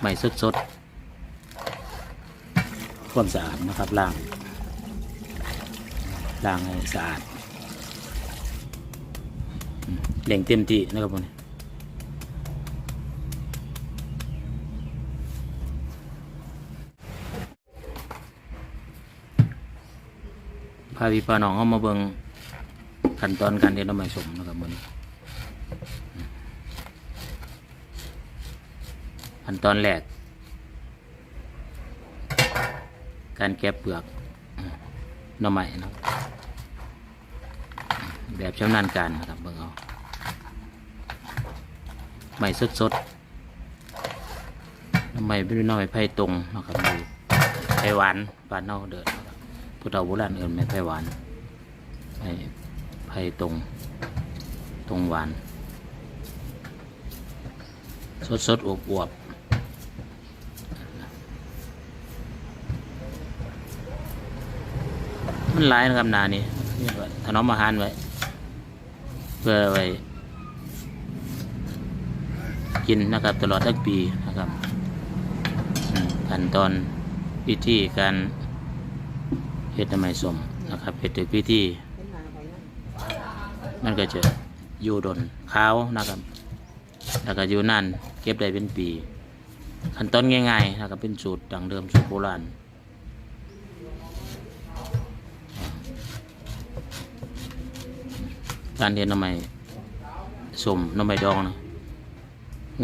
ใหม่สดๆความสะอาดนะครับล้างล้างให้สะอาดอืมเล่งเต็มที่นะครับผมพาพี่พาน้องเข้ามาเบิ่งขั้นตอนการเรียนรู้ใหม่สมนะครับมัน ขั้นตอนแรก การแกะเปลือกหน่อไม้นะแบบชำนาญการนะครับเบิ่งเอาใหม่สดๆหน่อไม้เป็นหน่อไม้ไผ่ตรงนะครับไผ่หวานบ้านเน่าเดินนะครับผู้เฒ่าโบราณเอิ้นไม้ไผ่หวานไผ่ไผ่ตรง ตรงหวาน สดๆอวบๆ มันหลายนะครับนานี่นี่ไว้ถนอมอาหารไว้เพื่อไว้กินนะครับตลอดทั้งปีนะครับขั้นตอนพิธีการเฮ็ดทำไมสมนะครับเฮ็ดถึงพิธีนหนาไปนะมันก็จะอยู่ดนขาวนะครับ แล้วก็อยู่นั่นเก็บได้เป็นปี ขั้นตอนง่ายๆนะครับเป็นสูตรดังเดิมสูตรโบราณ การเรียนน้ำไม้สมน้ำไม้ดองนะ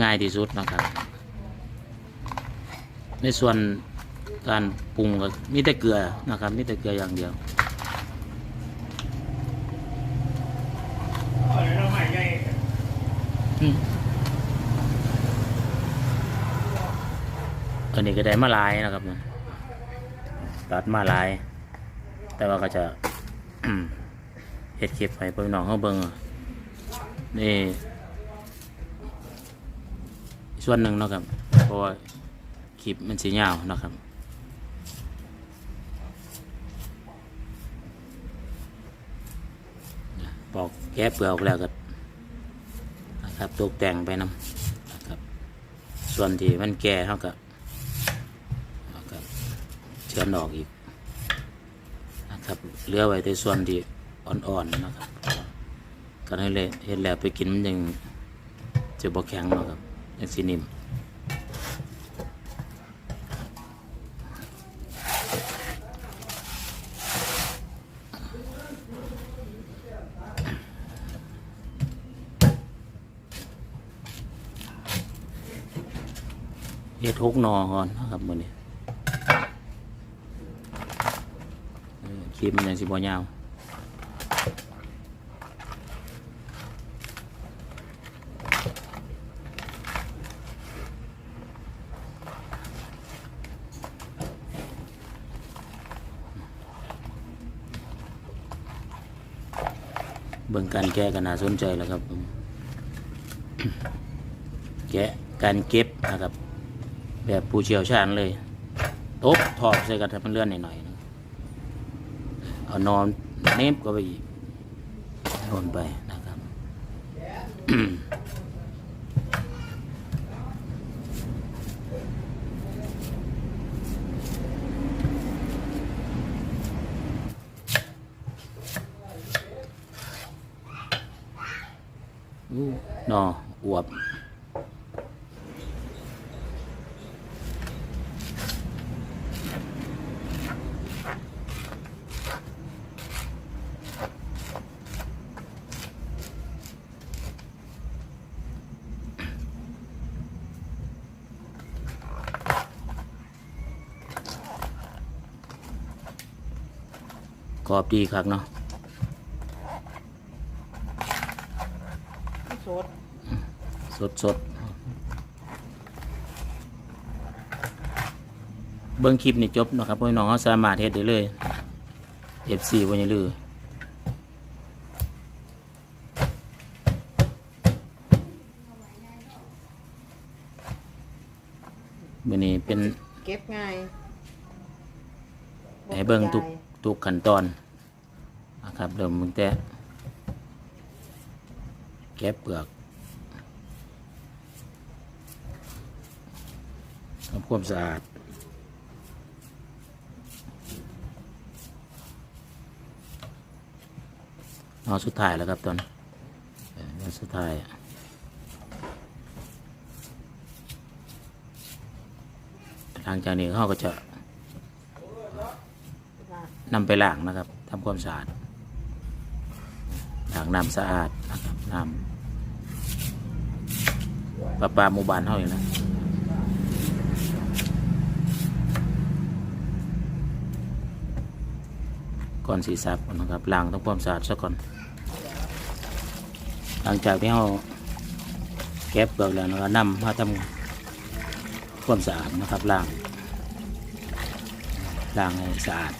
ง่ายที่สุดนะครับ ในส่วนการปรุงก็มีแต่เกลือนะครับมีแต่เกลืออย่างเดียวอันนี้ก็ได้มาลายนะครับตัดมาลาย แต่ว่าก็จะ ฮ็ดคลิปให้พี่น้องเขาเบิ่งนี่ส่วนหนึ่งเนาะครับเพราะว่าคลิปมันสียาวนะครับปอกแกะเปลือกแล้วก็นะครับตกแต่งไปนำนะครับ ส่วนที่มันแก่เท่ากับนะครับเชือนออกอีกนะครับเหลือไว้แต่ส่วนที่ อ่อนๆนะครับการให้เละเห็นแล้วไปกินมันยังจะบ่แข็งนาะครับยังสีนิ่มเฮ็ดทุกนอก่อนนะครับมื้อนี้คลิปมันยังสิบ่ยาว เบื้องการแก้ก็น่าสนใจแล้วครับผมแกะการเก็บนะครับ แบบผู้เชี่ยวชาญเลยตบถอดใส่กันให้มันเลื่อนหน่อยๆนะเอานอนเน็บก็ไปอีกโดนไป นอออวบกรอบดีครับเนาะ สด สดสดเบิ้งคลิปนี่จบนะครับพี่น้องเขาสามารถเฮ็ดได้เลย F4 วันนี้ลือวันนี้เป็นเก็บง่ายให้เบิ้งทุกทุกขั้นตอนนะครับเริ่มตั้งแต่แกะเปลือกำความสะอาดเอาสุดท้ายแล้วครับตอนเออเอาสุดท้ายหลังจากนี้เขาก็จะนำไปล้างนะครับทำความสะอาดล้างน้ำสะอาดนะครับน้ำประปลาหมู่บ้านเขาอย่างนะ ก่อนสีซับนะครับล้างทำความสะอาดซะก่อน หลังจากที่เราเก็บเปลือกแล้วนะครับนำมาทำความสะอาดนะครับล้างล้างให้สะอาด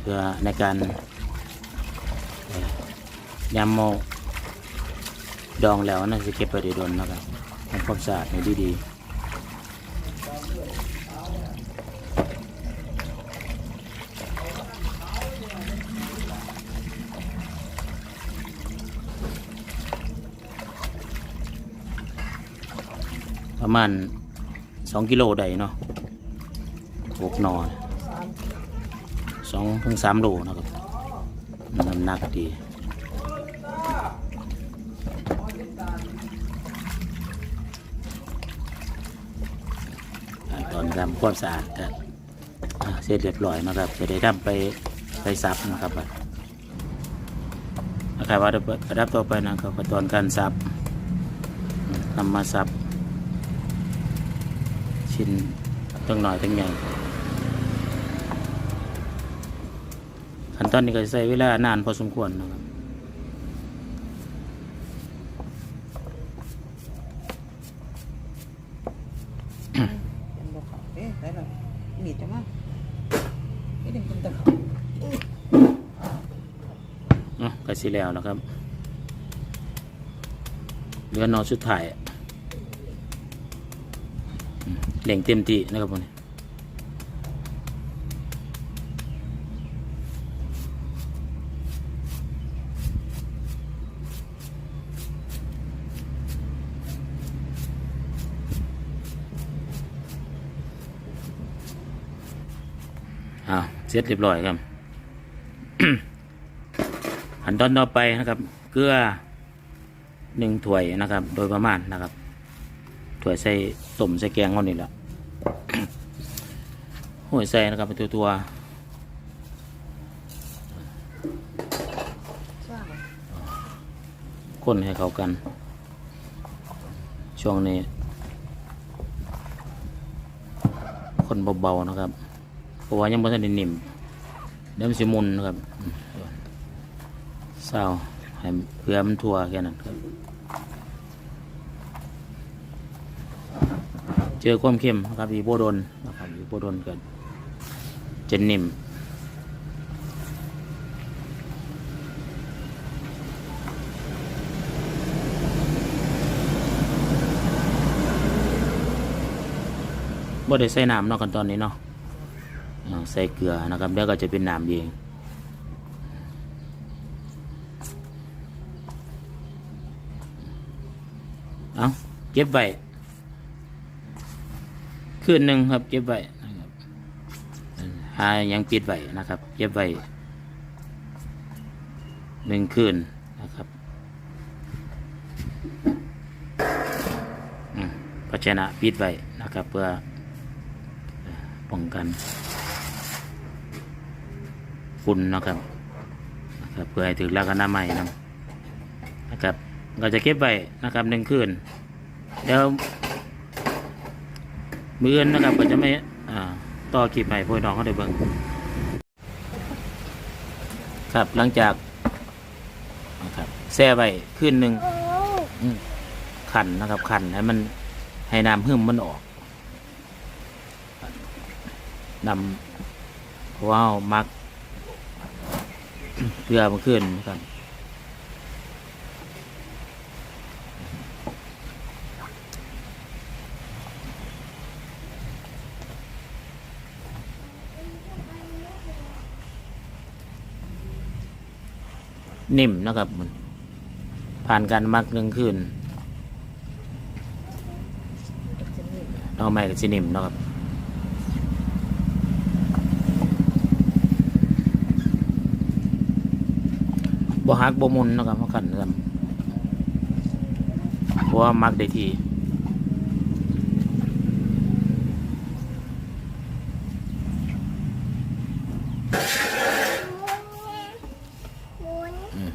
เพื่อในการยำโมดองแล้วน่าจะเก็บไปด้โดนนะครับทำความสะอาดให้ดีๆ ประมาณสองกิโลได้เนาะหกนอสองถึงสามโลนะครับน้ำหนักดีตอนทำความสะอาดก็อ่าเสร็จเรียบร้อยนะครับ จะได้ทำไปไปซับนะครับนะครับว่าระดับต่อไปนะครับตอนการซับนำมาซับ ชิ้นตั้งหน่อยตั้งใหญ่ขั้นตอนนี้ก็ใช้เวลานานพอสมควรนะครับเป็นบ่เขาเอ๊ะได้แล้วมีดจะมาเอ๊ะเดี๋ยวเป็นตะเขาเนาะก็สิแล้วนะครับ เหลือนอสุดท้าย อืมเล่งเต็มที่นะครับผมอ้าวเสร็จเรียบร้อยครับขั้นตอนต่อไปนะครับ เกลือหนึ่งถ้วยนะครับ โดยประมาณนะครับ ถ้วใส่ต้มใส่แกงเขานี่แหละหัวใส่นะครับเป็นตัวตัวคนให้เข้ากัน ช่วงนี้ คนเบาๆนะครับเพราะว่ายังไม่ทันได้นิ่มเดี๋ยวมันสิมุนนะครับเศร้าให้เพื่อมันทั่วแค่นั้นครับ เจอความเข้มนะครับอีโบดนนะครับอีโบดนเกิดจะนิ่มบ่ได้ใส่น้ำเนาะกันตอนนี้เนาะใส่เกลือนะครับเดี๋ยวก็จะเป็นน้ำเองเอาเก็บไว้ คืนหนึ่งครับเก็บไว้นะครับหายังปิดไว้นะครับ เก็บไว้หนึ่งคืนนะครับภาชนะปิดไว้นะครับ เพื่อป้องกันฝุ่นนะครับนะครับ เพื่อให้ถึงลักษณะใหม่นะนะครับเราจะเก็บไว้นะครับหนึ่งคืนเดี๋ยว มืออนนะครับก็จะไม่ต่อคลิปให้พ่อน้องเขาได้เบิ่งครับหลังจากนะครับแช่ไว้คืนหนึ่งขันนะครับขันให้มันให้น้ำหึมมันออกนำเพราะว่าเอามักเกลือมันขึ้นนะครับ นิ่มนะครับมันผ่านการมักหนึ่งคืนจะมีเอาไม้กับสินิ่มนะครับบ่ฮักบ่มุนนะครับเพราะกันครับเพราะว่ามักได้ทีอืม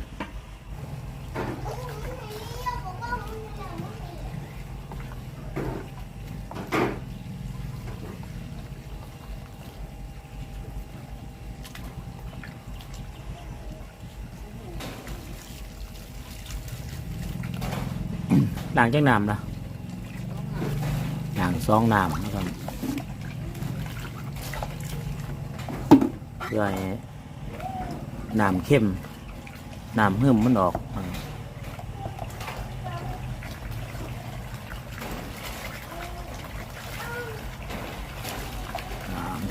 ล้างจากน้ำนะล้างสองน้ำนะครับเพื่อให้น้ำเข้มน้ำหึมมันออก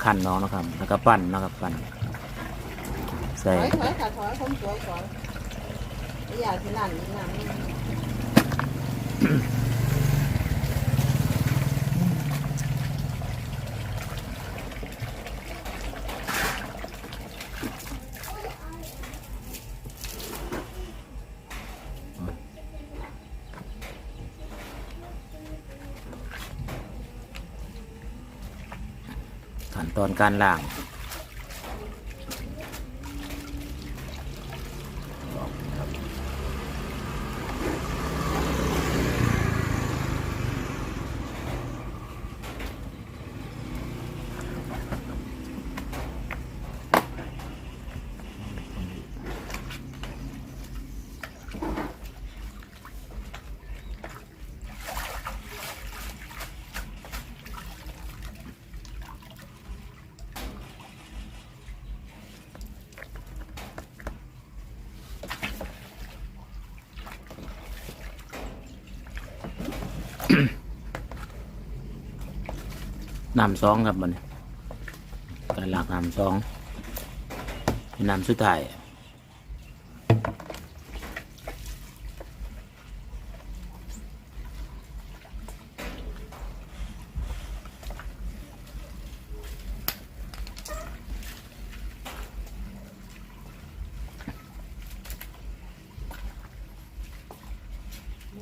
ขันน้องนะครับ แล้วก็ปั้นนะครับปั้นใส่อยถอยค่ะถอยคนสวยถอยอย่าสิหลานนี่น้ำนี่ ขั้นตอนการล้าง น้ำซองครับมันการล้างน้ำซองเป็นน้ำสุดท้าย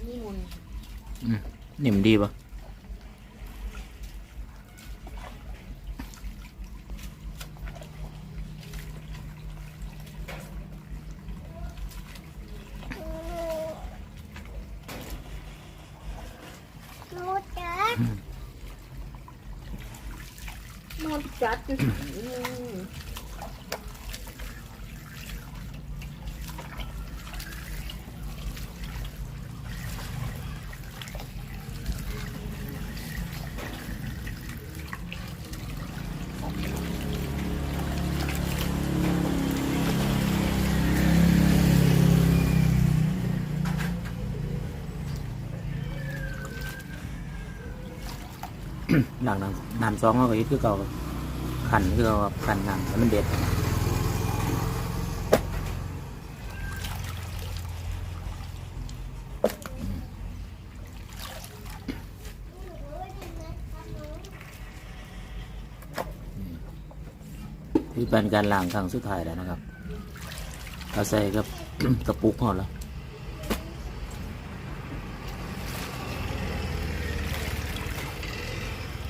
นี่มุน นิ่มดีปะ มุนจัดจุดอืมล้า ขันคือว่าขันน้ำแล้วมันเด็ดนี่เป็นการล้างครั้งสุดท้ายแล้วนะครับเอาใส่กับกระปุกห่อแล้ว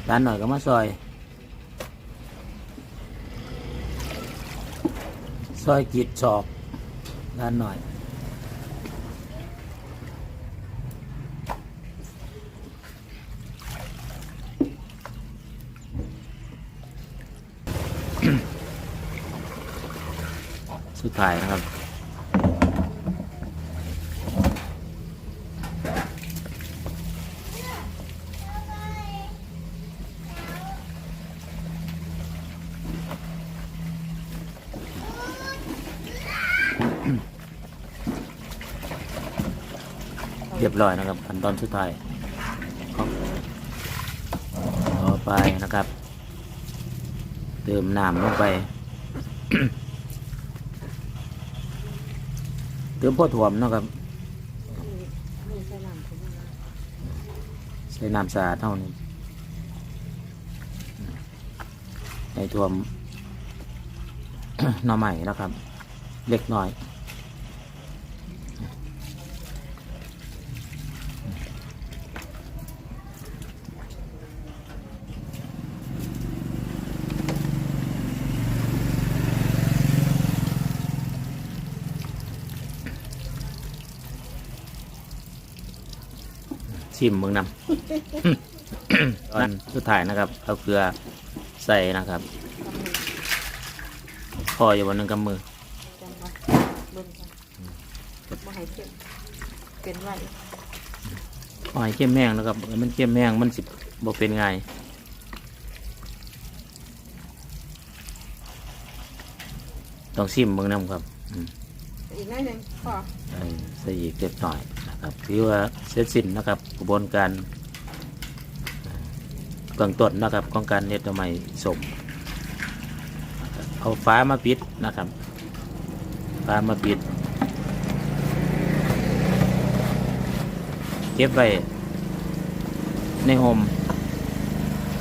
ด้านหน่อยก็มาซอย ซอยกีดชอกด้านหน่อย สุดท้ายนะครับ บร้อยนะครับขั้นตอนสุดท้ายต่อไปนะครับ เติมน้ำลงไป เติมพ่อถ่วมนะครับใส่น้ำสะอาดเท่านี้ใส่ถ่วมหน่อใหม่นะครับ เล็กน้อย ชิมมึงนำ ตอนสุดท้ายนะครับ เอาเกลือใส่นะครับพออยู่บนหนึ่งกำมือจำไว้เบิ่งก่อนบ่ให้เก็บเป็นไว้พอให้เข้มแห้งนะครับ มันเข้มแห้งมันสิบ่เป็นไงายต้องชิมมึงนำครับอืมอีกหน้อยหนึ่งพอใส่ใส่อีกเล็กหน่อยนะ ครับถือว่าเสร็จสิ้นนะครับกระบวนการเบื้องต้นนะครับของการเน็ดทำไมสมเอาฟ้ามาปิดนะครับฟ้ามาปิดเก็บไว้ในโฮม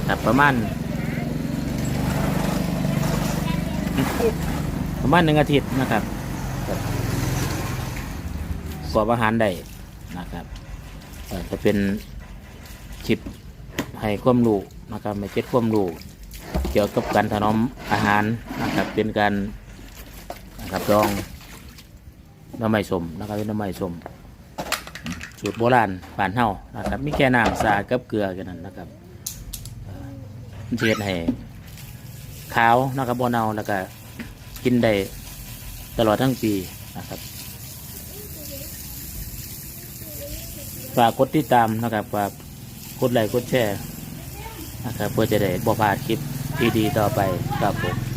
ครับประมาณประมาณหนึ่งอาทิตย์นะครับครับกรอบอาหารได้ นะครับจะเป็นคลิปให้ความรู้นะครับไม่เจ็ดความรู้เกี่ยวกับการถนอมอาหารนะครับเป็นการนะครับลองน้ำไม้สมนะครับเป็นน้ำไม้สมสูตรโบราณป่านเฮานะครับมีแค่น้ำสากับเกลือแค่นั้นนะครับเอ่อมันให้ขาวนะครับบ่เนาแล้วก็กินได้ตลอดทั้งปีนะครับ ฝากกดติดตามนะครับฝากกดไลค์กดแชร์นะครับเพื่อจะได้บ่พลาดคลิปดีๆต่อไปครับผม